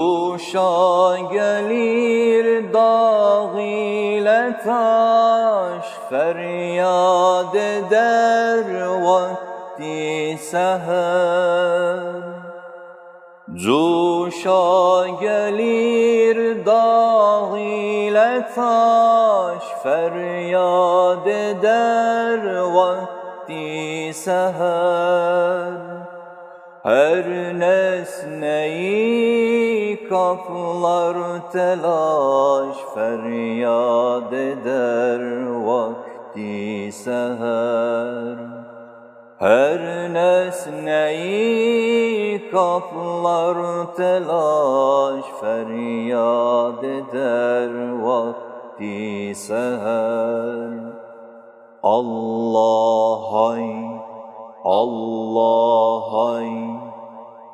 Uşa gelir dağ ile taş Feryat eder vakti seher. Cuşa gelir dağ ile taş Feryat eder vakti seher. Her nesneyi kaplar telaş feryat eder vakti seher. Her nesneyi kaplar telaş feryat eder vakti seher. Allah hay Allah hay,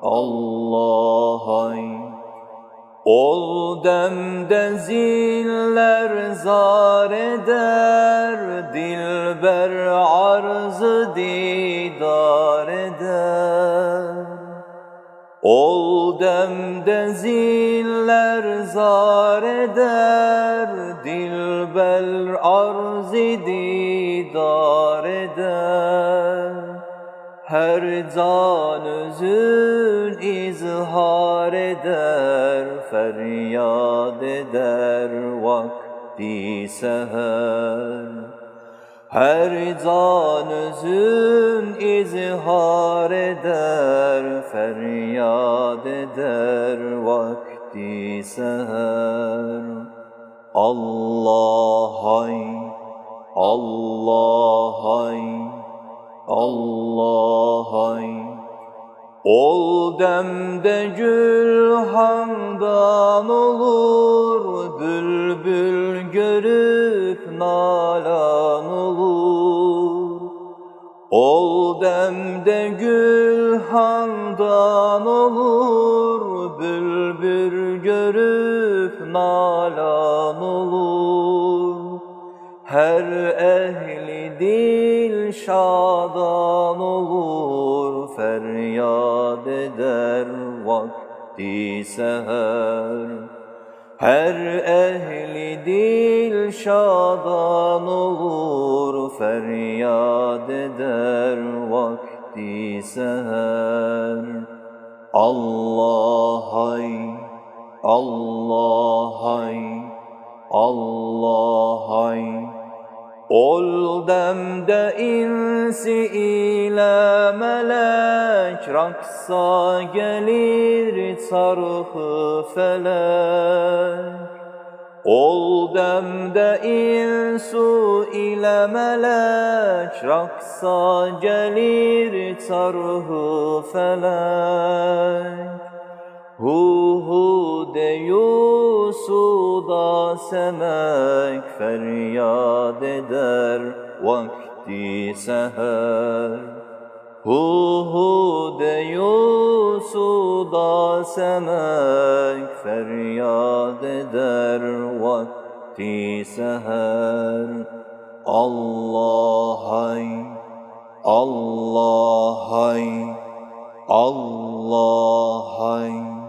Allah. Ol demde ziller zar eder, dilber arzı didar eder. Ol demde ziller zar eder, dilber arzı didar. Her can özün izhar eder, feryat eder vakti seher. Her can özün izhar eder, feryat eder vakti seher. Allah hay, Allah hay, Allah hay Ol demde gül handan olur Bülbül görüp nalan olur. Ol demde gül handan olur Bülbül görüp nalan her ehli dil şadan olur Feryat eder vakti seher. Her ehli dil şadan olur Feryat eder vakti seher. Allah hay, Allah hay Allah Ol demde insi ile melek Raksa gelir çarhı felek. Ol demde insu ile melek Raksa gelir çarhı felek semek feryat eder vakti seher. Hu hu deyu suda semek feryat eder vakti seher. Allah hay, Allah hay, Allah hay.